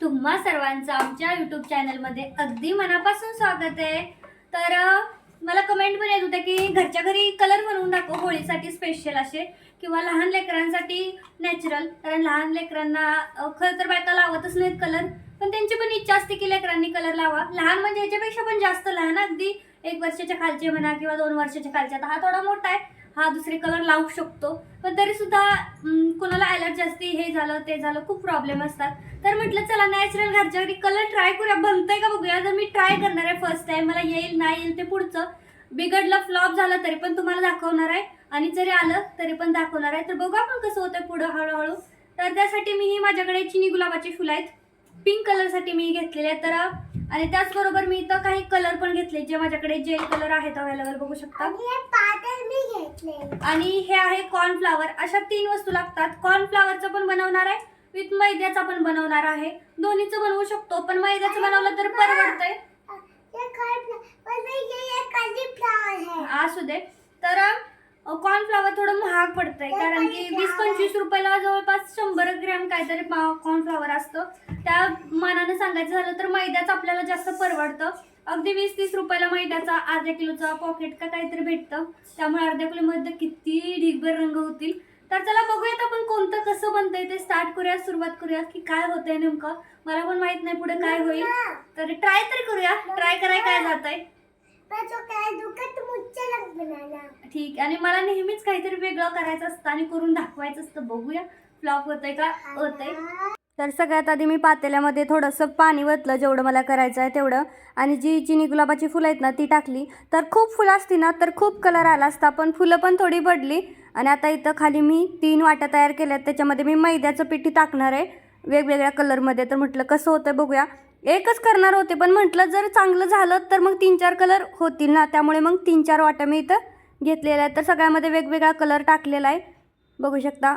तुम्हा सर्वांचं आमच्या यूट्यूब चॅनलमध्ये अगदी मनापासून स्वागत आहे. तर मला कमेंट पण येत होत्या की घरच्या घरी कलर बनवून दाखव होळीसाठी स्पेशल असे किंवा लहान लेकरांसाठी नॅचरल कारण लहान लेकरांना खरं तर बायका लावतच नाहीत कलर पण त्यांची पण इच्छा असते की लेकरांनी कलर लावा. लहान म्हणजे याच्यापेक्षा पण जास्त लहान अगदी एक वर्षाच्या खालचे म्हणा किंवा दोन वर्षाच्या खालचे आता हा थोडा मोठा आहे. हा दुसरे कलर लावू शकतो. पण तरी सुद्धा कोणाला ॲलर्जी असते हे झालं ते झालं खूप प्रॉब्लेम असतात. तर म्हटलं चला नॅचरल घरच्या घरी कलर ट्राय करूया. बनतंय का बघूया. जर मी ट्राय करणार आहे फर्स्ट टाइम मला येईल नाही येईल ते पुढचं. बिघडलं फ्लॉप झालं तरी पण तुम्हाला दाखवणार आहे. आणि जरी आलं तरी पण दाखवणार आहे. तर बघू आपण कसं होतं पुढं हळूहळू. तर त्यासाठी मी ही माझ्याकडे चिनी गुलाबाची फुलं आहेत. पिंक कलरसाठी मी घेतलेले तर आणि त्याचबरोबर मी इथं काही कलर पण घेतले जे माझ्याकडे जेल कलर आहेत अवेलेबल बघू शकता. आणि हे हे आहे कॉर्नफ्लावर अशा तीन वस्तू लागतात. कॉर्नफ्लावरचं पण बनवणार आहे विथ मैद्याचा पण बनवणार आहे. दोन्हीचं बनवू शकतो पण मैद्याचं बनवलं तर परवडतंय. असू दे. तर कॉर्नफ्लावर थोडं महाग पडतंय. कारण की वीस पंचवीस रुपयाला जवळपास शंभर ग्रॅम काहीतरी कॉर्नफ्लावर असतं. त्या मानानं सांगायचं झालं तर मैद्याचं आपल्याला जास्त परवडतं. अगदी वीस तीस रुपयाला मैद्याचा अर्ध्या किलोचा पॉकेट का काहीतरी भेटतं. त्यामुळे अर्ध्या किलोमध्ये किती ढिगभर रंग होतील. तर चला बघूयात आपण कोणतं कसं बनतंय ते स्टार्ट करूया सुरुवात करूया की काय होतंय नेमकं. मला पण माहीत नाही पुढे काय होईल. तर ट्राय तर करूया. ट्राय कराय काय जात आहे ठीक आणि मला नेहमीच काहीतरी वेगळं करायचं असतं आणि करून दाखवायचं असतं. बघूया. फ्लॉप होतंय का? होतंय. तर सगळ्यात आधी मी पातेल्यामध्ये थोडंसं पाणी वतलं जेवढं मला करायचं आहे तेवढं. आणि जी चिनी गुलाबाची फुलं आहेत ना ती टाकली. तर खूप फुलं असती ना तर खूप कलर आला असता. पण फुलं पण थोडी पडली आणि आता इथं खाली मी तीन वाट्या तयार केल्यात. त्याच्यामध्ये मी मैद्याचं पिठी टाकणार आहे. वेगवेगळ्या कलरमध्ये तर म्हटलं कसं होतं बघूया. एकच करणार होते पण म्हटलं जर चांगलं झालं तर मग तीन चार कलर होतील ना. त्यामुळे मग तीन चार वाट्या मी इथं घेतलेल्या आहेत. तर सगळ्यामध्ये वेगवेगळा कलर टाकलेला आहे. बघू शकता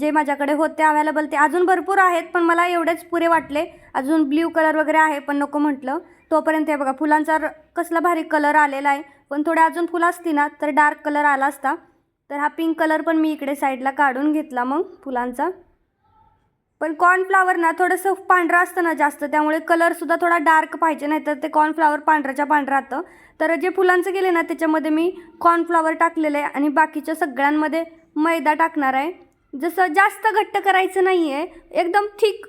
जे माझ्याकडे होते अवेलेबल ते अजून भरपूर आहेत पण मला एवढेच पुरे वाटले. अजून ब्ल्यू कलर वगैरे आहे पण नको म्हटलं. तोपर्यंत हे बघा फुलांचा र- कसला भारी कलर आलेला आहे. पण थोडे अजून फुलं असती ना तर डार्क कलर आला असता. तर हा पिंक कलर पण मी इकडे साईडला काढून घेतला मग फुलांचा. पण कॉर्नफ्लावर ना थोडंसं पांढरं असतं ना जास्त त्यामुळे कलरसुद्धा थोडा डार्क पाहिजे नाही तर ते कॉर्नफ्लावर पांढऱ्याच्या पांढरं राहतं. तर जे फुलांचं गेले ना त्याच्यामध्ये मी कॉर्नफ्लावर टाकलेलं आहे आणि बाकीच्या सगळ्यांमध्ये मैदा टाकणार आहे. जसं जास्त घट्ट करायचं नाही आहे एकदम थिक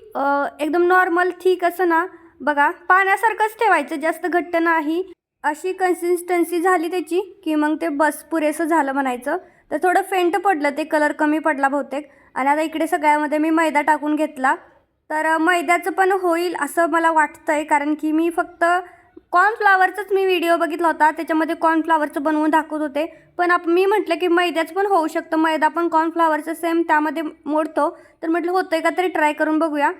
एकदम नॉर्मल थिक असं ना बघा पाण्यासारखंच ठेवायचं जास्त घट्ट नाही. अशी कन्सिस्टन्सी झाली त्याची की मग ते बस पुरेसं झालं म्हणायचं. तर थोडं फेंट पडलं ते कलर कमी पडला बहुतेक. आणि आता इकडे सगळ्यामध्ये मी मैदा टाकून घेतला. तर मैद्याचं पण होईल असं मला वाटतं आहे कारण की मी फक्त कॉर्नफ्लावरचाच मी व्हिडिओ बघितला होता. त्याच्यामध्ये कॉर्नफ्लावरचं बनवून दाखवत होते. पण आप मी म्हटलं की मैद्याचं पण होऊ शकतं. मैदा पण कॉर्नफ्लावरचं सेम त्यामध्ये मोडतो. तर म्हटलं होतं आहे का तरी ट्राय करून बघूया.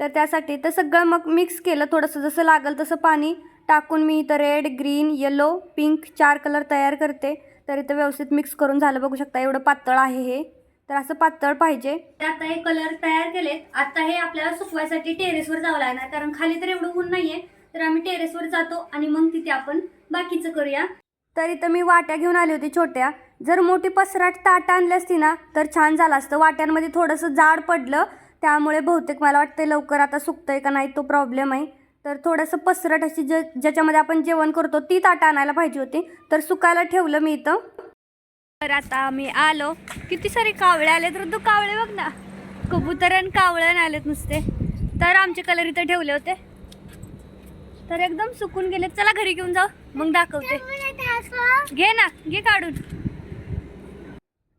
तर त्यासाठी तर सगळं मग मिक्स केलं. थोडंसं जसं लागेल तसं पाणी टाकून मी इथं रेड ग्रीन येलो पिंक चार कलर तयार करते. तर इथं व्यवस्थित मिक्स करून झालं. बघू शकता एवढं पातळ आहे हे. तर असं पातळ पाहिजे. आता हे कलर तयार केलेत. आता हे आपल्याला सुकवायसाठी टेरेसवर जावं लागणार. कारण खाली तर एवढं ऊन नाहीये. तर आम्ही टेरेसवर जातो आणि मग तिथे आपण बाकीचं करूया. तर इथं मी वाट्या घेऊन आली होती छोट्या. जर मोठी पसराट ताटं आणली असती ना तर छान झालं असतं. वाट्यांमध्ये थोडंसं जाड पडलं. त्यामुळे बहुतेक मला वाटतं लवकर आता सुकतंय का नाही तो प्रॉब्लेम आहे. तर थोडंसं पसरट अशी ज ज्याच्यामध्ये आपण जेवण करतो ती ताटं आणायला पाहिजे होती. तर सुकायला ठेवलं मी इथं. तर आता आम्ही आलो. किती सारे कावळे आले तर तू कावळे बघ ना. कबूतर आणि कावळण आलेत नुसते. तर आमचे कलर इथं ठेवले होते. तर एकदम सुकून गेले. चला घरी घेऊन जाऊ. मग दाखवते. घे ना. घे काढून.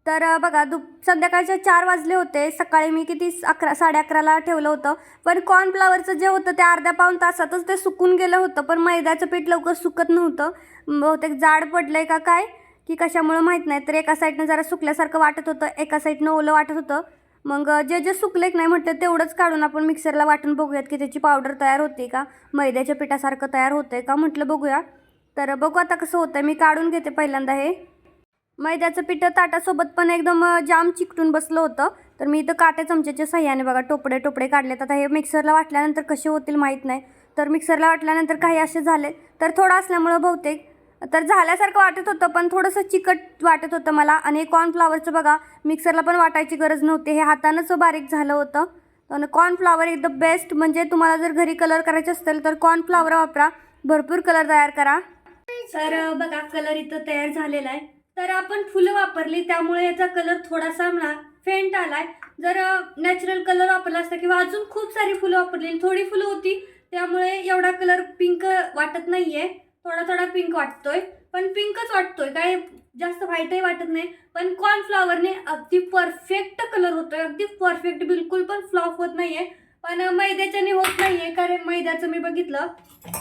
तर बघा दुप संध्याकाळचे चार वाजले होते. सकाळी मी किती अकरा साडे अकराला ठेवलं होतं. पण कॉर्नफ्लावरचं जे होतं ते अर्ध्या पाऊन तासातच ते सुकून गेलं होतं. पण मैद्याचं पीठ लवकर सुकत नव्हतं. बहुतेक जाड पडलं आहे का काय? की कशामुळं माहीत नाही. तर एका साईडनं जरा सुकल्यासारखं वाटत होतं एका साईडनं ओलं वाटत होतं. मग जे जे सुकले नाही म्हटलं तेवढंच काढून आपण मिक्सरला वाटून बघूयात की त्याची पावडर तयार होते का? मैद्याच्या पिठासारखं तयार होतं आहे का? म्हटलं बघूया. तर बघू आता कसं होतं आहे मी काढून घेते पहिल्यांदा हे. मैद्याचं पिठं ताटासोबत पण एकदम जाम चिकटून बसलं होतं. तर मी इथं काट्या चमच्याच्या सह्याने बघा टोपडे टोपडे काढलेत. आता हे मिक्सरला वाटल्यानंतर कसे होतील माहीत नाही. तर मिक्सरला वाटल्यानंतर काही असे झाले तर थोडं असल्यामुळं बहुतेक तर झाल्यासारखं वाटत होतं पण थोडंसं चिकट वाटत होतं मला. आणि कॉर्नफ्लावरचं बघा मिक्सरला पण वाटायची गरज नव्हती. हे हातानंच हो बारीक झालं होतं. तर कॉर्नफ्लावर एकदम बेस्ट म्हणजे तुम्हाला जर घरी कलर करायचे असेल तर कॉर्नफ्लावर वापरा. भरपूर कलर तयार करा. तर बघा कलर इथं तयार झालेला आहे. तर आपण फुलं वापरली त्यामुळे याचा कलर थोडासा म्हणा फेंट आलाय. जर नॅचरल कलर वापरला असता किंवा अजून खूप सारी फुलं वापरलेली थोडी फुलं होती त्यामुळे एवढा कलर पिंक वाटत नाहीये. थोडा थोडा पिंक वाटतोय. पण पिंकच वाटतोय. काय जास्त व्हाईटही वाटत नाही. पण कॉर्नफ्लॉवरने अगदी परफेक्ट कलर होतोय. अगदी परफेक्ट बिलकुल पण फ्लॉप होत नाहीये. पण मैद्याच्याने होत नाहीये. कारण मैद्याचं मी बघितलं.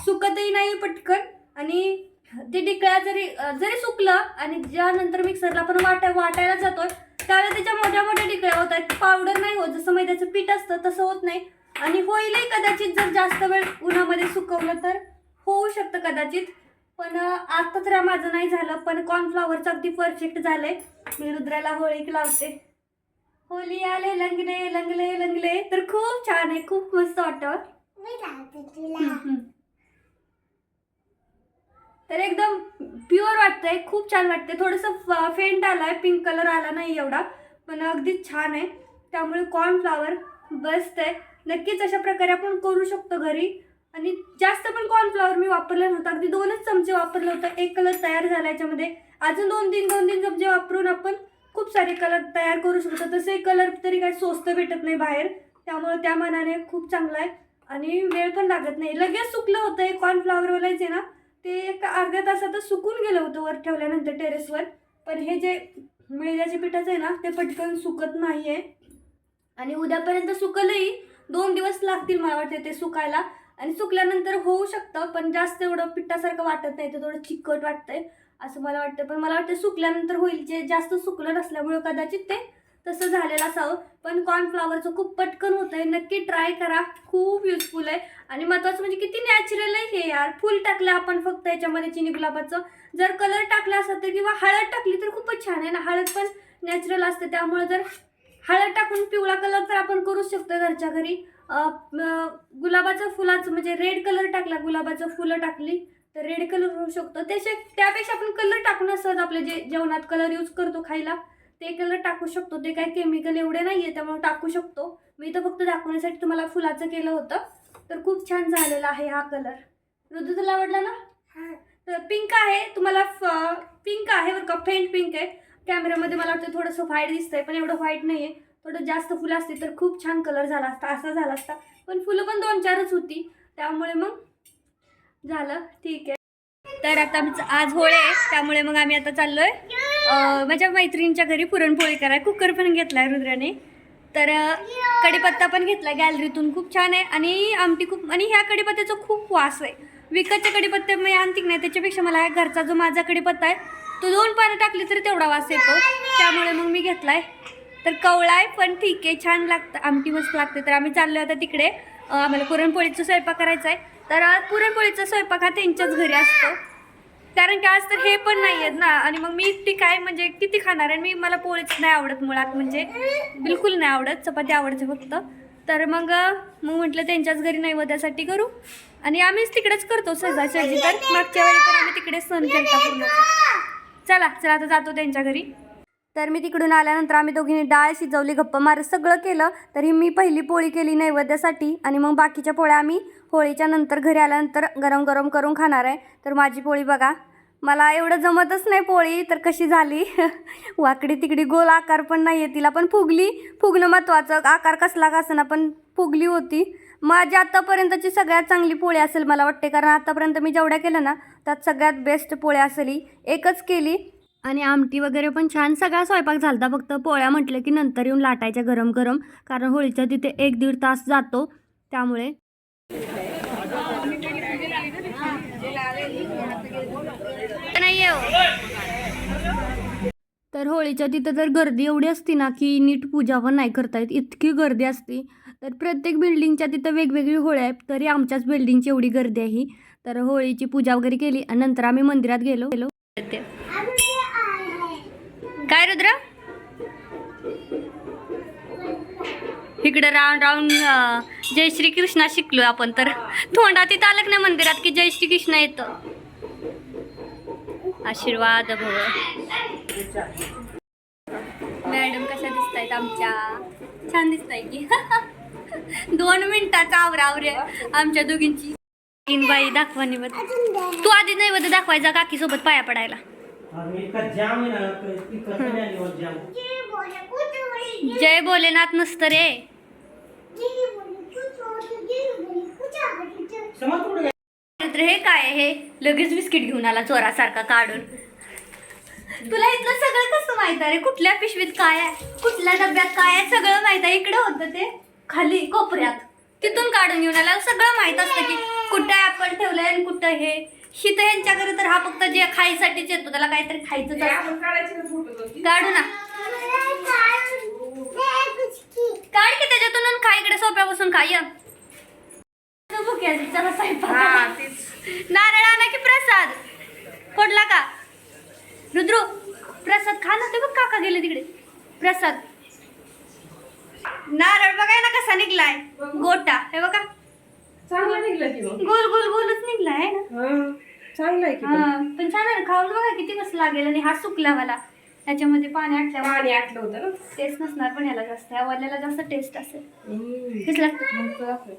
सुकतही नाही पटकन. आणि ते डिकळ्या जरी जरी सुकलं आणि ज्यानंतर मिक्सरला पण वाटा वाटायला जातोय त्यावेळेला त्याच्या मोठ्या मोठ्या टिकळ्या होत आहेत. पावडर नाही होत. जसं मैद्याचं पीठ असतं तसं होत नाही. आणि होईलही कदाचित जर जास्त वेळ उन्हामध्ये सुकवलं तर. होऊ शकतं कदाचित. पण अं, आता तर माझं नाही झालं पण कॉर्नफ्लॉवरचं अगदी परफेक्ट झालंय. मी रुद्राला होळी लावते. होली आले लंगले लंगले लंगले तर खूप छान आहे खूप मस्त वाटतं. तर एकदम प्युअर वाटतंय खूप छान वाटते थोडंसं फेंट आलाय पिंक कलर आला नाही एवढा पण अगदी छान आहे. त्यामुळे कॉर्नफ्लावर बेस्ट आहे. नक्कीच अशा प्रकारे आपण करू शकतो घरी. आणि जास्त पण कॉर्नफ्लॉवर मी वापरलं नव्हतं. अगदी दोनच चमचे वापरलं होतं. एक कलर तयार झाला याच्यामध्ये. अजून दोन तीन दोन तीन चमचे वापरून आपण खूप सारे कलर तयार करू शकतो. तसे कलर तरी काही स्वस्त भेटत नाही बाहेर. त्यामुळे त्या मानाने खूप चांगला आहे. आणि वेळ पण लागत नाही. लगेच सुकलं होतं. हे कॉर्नफ्लावर आहे ना ते एक अर्ध्या तासातच सुकून गेलं होतं वर ठेवल्यानंतर टेरेसवर पण हे जे मैद्याचे पिठाचं आहे ना ते पटकन सुकत नाही आहे आणि उद्यापर्यंत सुकलंही दोन दिवस लागतील मला वाटते ते सुकायला. आणि सुकल्यानंतर होऊ शकतं पण जास्त एवढं पिठासारखं वाटत नाही तर थोडं चिकट वाटतंय असं मला वाटतं. पण मला वाटतं सुकल्यानंतर होईल. जे जास्त सुकलं नसल्यामुळं कदाचित ते तसं झालेलं असावं. पण कॉर्नफ्लावरचं खूप पटकन होतं आहे नक्की ट्राय करा. खूप युजफुल आहे. आणि महत्त्वाचं म्हणजे किती नॅचरल आहे हे यार. फुल टाकलं आपण फक्त याच्यामध्ये चिनी गुलाबाचं. जर कलर टाकला असता तर किंवा हळद टाकली तर खूपच छान आहे ना. हळद पण नॅचरल असते. त्यामुळे जर हळद टाकून पिवळा कलर तर आपण करूच शकतो घरच्या घरी. गुलाबाचं फुलाचं म्हणजे रेड कलर टाकला गुलाबाचं फुलं टाकली तर रेड कलर होऊ शकतो. त्याचे त्यापेक्षा आपण कलर टाकून असतात आपले जे जेवणात कलर यूज करतो खायला ते कलर टाकू शकतो. ते काय केमिकल एवढे नाही आहे त्यामुळे टाकू शकतो. मी तर फक्त दाखवण्यासाठी तुम्हाला फुलाचं केलं होतं. तर खूप छान झालेला आहे हा कलर ऋतू तुला आवडला ना? हा. तर पिंक आहे तुम्हाला पिंक आहे बरं का फेंट पिंक आहे. कॅमेऱ्यामध्ये मला वाटतं थोडंसं व्हाईट दिसतंय पण एवढं व्हाईट नाही आहे थोडं जास्त फुलं असते तर खूप छान कलर झाला असता असा झाला असता. पण फुलं पण दोन चारच होती. त्यामुळे मग झालं ठीक आहे. तर आता आमचं आज होळे आहे त्यामुळे मग आम्ही आता चाललोय. आहे माझ्या मैत्रिणीच्या घरी पुरणपोळी कराय कुकर पण घेतलाय रुद्राने. तर कडीपत्ता पण घेतला गॅलरीतून खूप छान आहे. आणि आमटी खूप आणि ह्या कडीपत्त्याचा खूप वास आहे. विकतच्या कडीपत्ते मी आणते नाही त्याच्यापेक्षा मला ह्या घरचा जो माझा कडीपत्ता आहे तो दोन पानं टाकली तरी तेवढा वास येतो. त्यामुळे मग मी घेतला आहे तर कवळा आहे पण ठीक आहे छान लागतं. आमटी मस्त लागते. तर आम्ही चाललो आता तिकडे. आम्हाला पुरणपोळीचा स्वयंपाक करायचा आहे तर आज पुरणपोळीचा स्वयंपाक हा त्यांच्याच घरी असतो. कारण की आज तर हे पण नाही आहेत ना. आणि मग मी एकटी काय म्हणजे किती खाणार? आहे मी मला पोळीच नाही आवडत मुळात. म्हणजे बिलकुल नाही आवडत. चपाती आवडते फक्त. तर मग मग म्हटलं त्यांच्याच घरी नैवेद्यासाठी करू. आणि आम्हीच तिकडेच करतो सहजासहजी तर मागच्या वेळी पण आम्ही तिकडेच सण करता पूर्ण चला चला आता जातो त्यांच्या घरी. तर मी तिकडून आल्यानंतर आम्ही दोघींनी डाळ शिजवली गप्पा मार सगळं केलं. तरी मी पहिली पोळी केली नैवेद्यासाठी आणि मग बाकीच्या पोळ्या आम्ही होळीच्या नंतर घरी आल्यानंतर गरम गरम करून खाणार आहे. तर माझी पोळी बघा. मला एवढं जमतच नाही पोळी तर कशी झाली? वाकडी तिकडी गोल आकार पण नाही आहे तिला पण फुगली. फुगणं महत्त्वाचं. आकार कसला का पण फुगली होती. माझी आत्तापर्यंतची सगळ्यात चांगली पोळी असेल मला वाटते कारण आत्तापर्यंत मी जेवढ्या केलं ना त्यात सगळ्यात बेस्ट पोळ्या असली. एकच केली. आणि आमटी वगैरे पण छान. सगळा स्वयंपाक झालता. फक्त पोळ्या म्हटलं की नंतर येऊन लाटायच्या गरम गरम कारण होळीच्या तिथे एक दीड तास जातो. त्यामुळे. तर होळीच्या तिथं तर गर्दी एवढी असती ना की नीट पूजा पण नाही करता येत. इतकी गर्दी असती. तर प्रत्येक बिल्डिंगच्या तिथं वेगवेगळी होळी आहे तरी आमच्याच बिल्डिंगची एवढी गर्दी आहे ही. तर होळीची पूजा वगैरे केली आणि नंतर आम्ही मंदिरात गेलो गेलो. काय रुद्र? इकडे राऊंड राऊंड जय श्री कृष्णा शिकलो आपण तर. तोंडात तिथं आलं नाही मंदिरात की जय श्री कृष्ण येतं? आशीर्वाद भव. मॅडम कशा दिसत आहेत आमच्या? छान दिसत आहे की. दोन मिनिटाचा आवरावर आमच्या दोघींची. तीन बाई दाखवा निवड. तू आधी नैवेद्य दाखवायचा काकी सोबत पाया पडायला. जय भोलेनाथ नसतं रे. हे काय हे लगेच बिस्किट घेऊन आला चोरासारखा काढून. तुला इथलं सगळं कसं माहीत आहे रे? कुठल्या पिशवीत काय आहे? कुठल्या डब्यात काय आहे? सगळं माहीत आहे. इकडे होतं ते खाली कोपऱ्यात. तिथून काढून घेऊन आला. सगळं माहीत असतं की कुठं आपण ठेवलंय आणि कुठं हे. शी तर ह्यांच्या घरी तर हा फक्त जे खायसाठीच येतो त्याला काहीतरी खायचं काढू ना. काढ की त्याच्यातून आणि खा इकडे सोप्या बसून चला स्वयंपाक नारळ आणा की प्रसाद? फोडला का? रुद्रू प्रसाद खा ना ते बघ काका गेले तिकडे. प्रसाद. नारळ बघाय ना कसा निघलाय? गोटा हे बघा. चांगला निघला की मग. गोल गोल गोलच निघलाय ना? हा चांगला आहे की हा, पण. छान आहे ना, खाऊन बघा किती मस्त लागेल आणि हा सुकला मला. त्याच्यामध्ये पाणी आटल्यावर. पाणी आटलं होतं ना? टेस्ट नसणार पण ह्याला जास्त. वाल्याला जास्त टेस्ट असेल. हम्म. तेच लागतं. मस्त लागतं.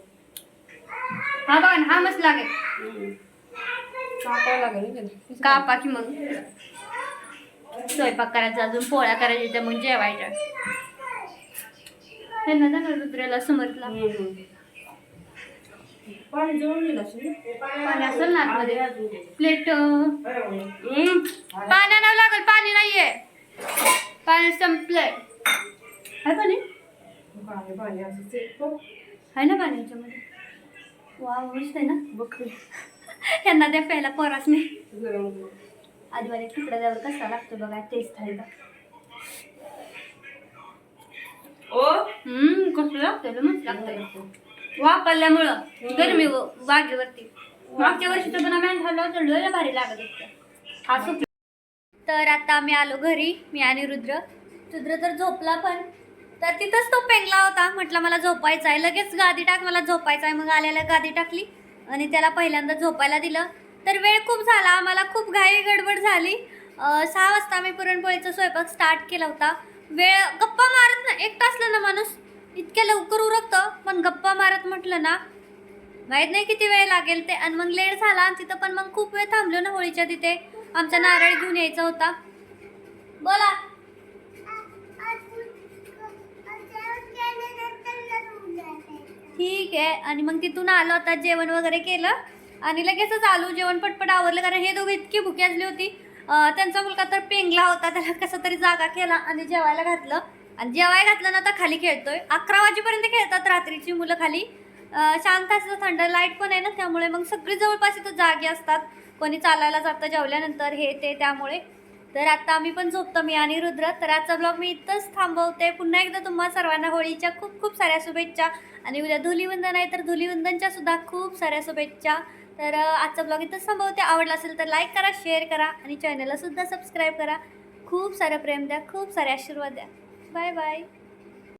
हा बघा ना, हा मस्त लागेल. हम्म. कापावं लागेल ना त्याला. कापा की मग. स्वयंपाक करायचा अजून पोळ्या करायच्या त्या मग जेवायच्या. हे ना ना रुद्राला समजला. हम्म. पाणी जळून असेल ना? पाणी असेल ना आतमध्ये प्लेट हम्म. पाणी आणावं लागेल पाणी नाहीये पाणी संपलंय आहे पाणी पाणी आहे. हो. ना पाणी याच्यामध्ये वा मस्त आहे ना बघ. यांना त्या प्यायला पोरास नाही. आजवाले तिकडे जाऊन कसा लागतो बघा टेस्ट आहे का ओ हम्म कसं लागतं मस्त लागतं वापरल्यामुळं गरमी व- वागेवरती मागच्या वर्षी तर पण आम्ही खाल्लं लय भारी लागत होतं. हा तर आता आम्ही आलो घरी मी आणि रुद्र. रुद्र तर झोपला पण तर तिथंच तो पेंगला होता. म्हटलं मला झोपायचं आहे. लगेच गादी टाक मला झोपायचं आहे. मग आल्याला गादी टाकली आणि त्याला पहिल्यांदा झोपायला दिलं. तर वेळ खूप झाला. आम्हाला खूप घाई गडबड झाली. सहा वाजता आम्ही पुरणपोळीचा स्वयंपाक स्टार्ट केला होता. वेळ गप्पा मारत ना एकटा असला ना माणूस इतक्या लवकर उरकतं? पण गप्पा मारत म्हटलं ना. माहीत नाही किती वेळ लागेल ते. आणि मग लेट झाला आणि तिथं पण मग खूप वेळ थांबलो ना होळीच्या तिथे. आमचा नारळ घेऊन यायचा होता. बोला. ठीक आहे. आणि मग तिथून आलो आता जेवण वगैरे केलं. आणि लगेचच आलो. जेवण पटपट आवरलं. कारण हे दोघं इतकी भुकी असली होती. त्यांचा मुलगा तर पेंगला होता. त्याला कसा तरी जागा केला आणि जेवायला घातलं. आणि जेवाय घातलं ना तर खाली खेळतोय. अकरा वाजेपर्यंत खेळतात रात्रीची मुलं खाली. शांत असतं थंड लाइट पण आहे ना त्यामुळे मग सगळी जवळपास इथं जागी असतात. कोणी चालायला जातं जेवल्यानंतर हे ते त्यामुळे. तर आता आम्ही पण झोपतो मी आणि रुद्र. तर आजचा ब्लॉग मी इथंच थांबवते. पुन्हा एकदा तुम्हा सर्वांना होळीच्या खूप खूप साऱ्या शुभेच्छा. आणि उद्या धुलीवंदन आहे तर धुलीवंदनच्या सुद्धा खूप साऱ्या शुभेच्छा. तर आजचा ब्लॉग इथंच थांबवते. आवडला असेल तर लाईक करा शेअर करा आणि चॅनलला सुद्धा सबस्क्राईब करा. खूप सारं प्रेम द्या खूप सारे आशीर्वाद द्या. bye bye